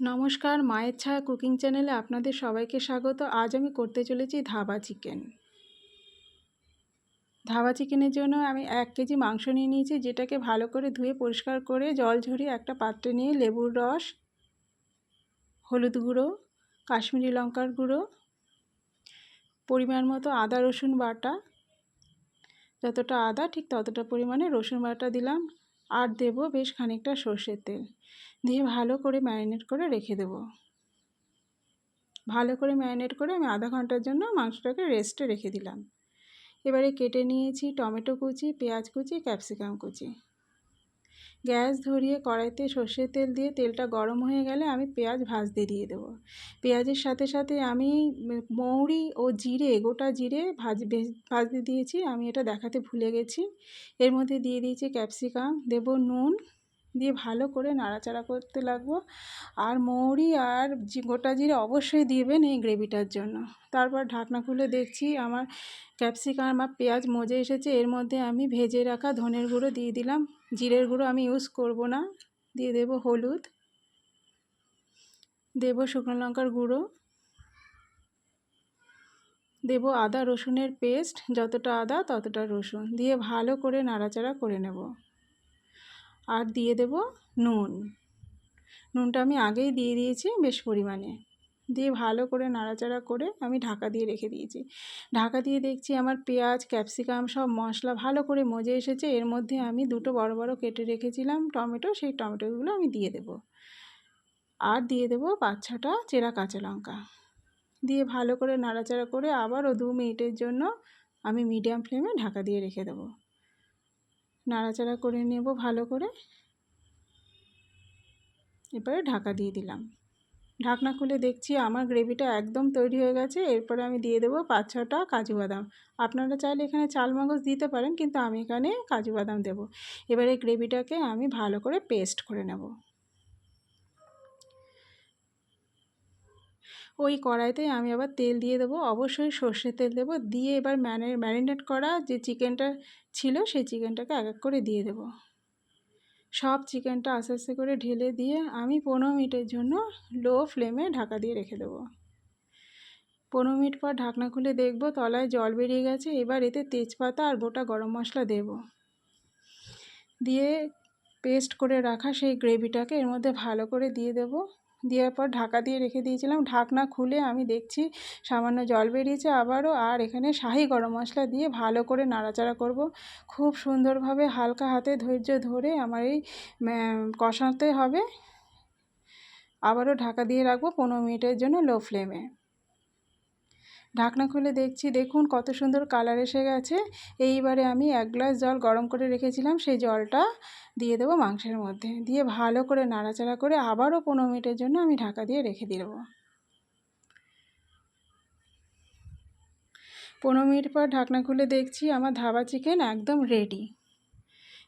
নমস্কার, মায়ের ছায়া কুকিং চ্যানেলে আপনাদের সবাইকে স্বাগত। আজ আমি করতে চলেছি ধাবা চিকেন। ধাবা চিকেনের জন্য আমি এক কেজি মাংস নিয়ে নিয়েছি, যেটাকে ভালো করে ধুয়ে পরিষ্কার করে জল ঝরিয়ে একটা পাত্রে নিয়ে লেবুর রস, হলুদ গুঁড়ো, কাশ্মীরি লঙ্কার গুঁড়ো, পরিমাণ মতো আদা রসুন বাটা। যতটা আদা, ঠিক ততটা পরিমাণে রসুন বাটা দিলাম। আর দেব বেশ খানিকটা সর্ষের তেল। দিয়ে ভালো করে ম্যারিনেট করে রেখে দেব। ভালো করে ম্যারিনেট করে আমি আধা ঘণ্টার জন্য মাংসটাকে রেস্টে রেখে দিলাম। এবারে কেটে নিয়েছি টমেটো কুচি, পেঁয়াজ কুচি, ক্যাপসিকাম কুচি। গ্যাস ধরিয়ে কড়াইতে সর্ষের তেল দিয়ে তেলটা গরম হয়ে গেলে আমি পেঁয়াজ ভাজতে দিয়ে দেবো। পেঁয়াজের সাথে সাথে আমি মৌরি ও জিরে, গোটা জিরে ভাজ ভাজতে দিয়েছি। আমি এটা দেখাতে ভুলে গেছি। এর মধ্যে দিয়ে দিয়েছি ক্যাপসিকাম। দেব নুন। দিয়ে ভালো করে নাড়াচাড়া করতে লাগবো। আর মৌরি আর গোটা জিরে অবশ্যই দিবেন এই গ্রেভিটার জন্য। তারপর ঢাকনা খুলে দেখছি আমার ক্যাপসিকাম আর পেঁয়াজ মজে এসেছে। এর মধ্যে আমি ভেজে রাখা ধনের গুঁড়ো দিয়ে দিলাম। জিরের গুঁড়ো আমি ইউজ করব না। দিয়ে দেব হলুদ। দেব শুকনো লঙ্কার গুঁড়ো। দেব আদা রসুনের পেস্ট যতটা আদা, ততটা রসুন। দিয়ে ভালো করে নাড়াচাড়া করে নেব। আর দিয়ে দেব নুন। নুনটা আমি আগেই দিয়ে দিয়েছি বেশ পরিমাণে। দিয়ে ভালো করে নাড়াচাড়া করে আমি ঢাকা দিয়ে রেখে দিয়েছি। ঢাকা দিয়ে দেখছি আমার পেঁয়াজ, ক্যাপসিকাম সব মশলা ভালো করে মজে এসেছে। এর মধ্যে আমি দুটো বড় বড় কেটে রেখেছিলাম টমেটো, সেই টমেটোগুলো আমি দিয়ে দেব। আর দিয়ে দেব পাঁচ ছটা চেরা কাঁচা লঙ্কা। দিয়ে ভালো করে নাড়াচাড়া করে আবারও দু মিনিটের জন্য আমি মিডিয়াম ফ্লেমে ঢাকা দিয়ে রেখে দেবো। নাড়াচাড়া করে নেব ভালো করে। এবারে ঢাকা দিয়ে দিলাম। ঢাকনা খুলে দেখছি আমার গ্রেভিটা একদম তৈরি হয়ে গেছে। এরপরে আমি দিয়ে দেবো পাঁচ ছটা কাজু বাদাম। আপনারা চাইলে এখানে চাল মগজ দিতে পারেন, কিন্তু আমি এখানে কাজু বাদাম দেবো। এবারে গ্রেভিটাকে আমি ভালো করে পেস্ট করে নেব। ওই কড়াইতে আমি আবার তেল দিয়ে দেবো। অবশ্যই সর্ষের তেল দেবো। দিয়ে এবার ম্যানে, ম্যারিনেট করা যে চিকেনটা ছিল, সেই চিকেনটাকে এক এক করে দিয়ে দেবো। সব চিকেনটা আস্তে আস্তে করে ঢেলে দিয়ে আমি পনেরো মিনিটের জন্য লো ফ্লেমে ঢাকা দিয়ে রেখে দেবো। পনেরো মিনিট পর ঢাকনা খুলে দেখব তলায় জল বেরিয়ে গেছে, এবার এতে তেজপাতা আর গোটা গরম মশলা দেব। দিয়ে পেস্ট করে রাখা সেই গ্রেভিটাকে এর মধ্যে ভালো করে দিয়ে দেবো। দেওয়ার পর ঢাকা দিয়ে রেখে দিয়েছিলাম। ঢাকনা খুলে আমি দেখছি সামান্য জল বেরিয়েছে আবারও আর এখানে শাহি গরম মশলা দিয়ে ভালো করে নাড়াচাড়া করব। খুব সুন্দরভাবে হালকা হাতে ধৈর্য ধরে আমার এই কষাতে হবে। আবারও ঢাকা দিয়ে রাখব পনেরো মিনিটের জন্য লো ফ্লেমে। ঢাকনা খুলে দেখছি, দেখুন কত সুন্দর কালার এসে গেছে। এইবারে আমি এক গ্লাস জল গরম করে রেখেছিলাম, সেই জলটা দিয়ে দেবো মাংসের মধ্যে। দিয়ে ভালো করে নাড়াচাড়া করে আবারও পনেরো মিনিটের জন্য আমি ঢাকা দিয়ে রেখে দেবো। পনেরো মিনিট পর ঢাকনা খুলে দেখছি আমার ধাবা চিকেন একদম রেডি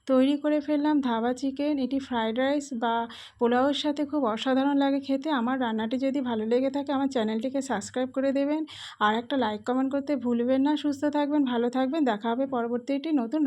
তৈরি করে ফেললাম ধাবা চিকেন, এটি ফ্রায়েড রাইস বা পোলাওয়ের সাথে খুব অসাধারণ লাগে খেতে। আমার রান্নাটি যদি ভালো লেগে থাকে আমার চ্যানেলটিকে সাবস্ক্রাইব করে দেবেন। আর একটা লাইক কমেন্ট করতে ভুলবেন না। সুস্থ থাকবেন, ভালো থাকবেন। দেখা হবে পরবর্তী একটি নতুন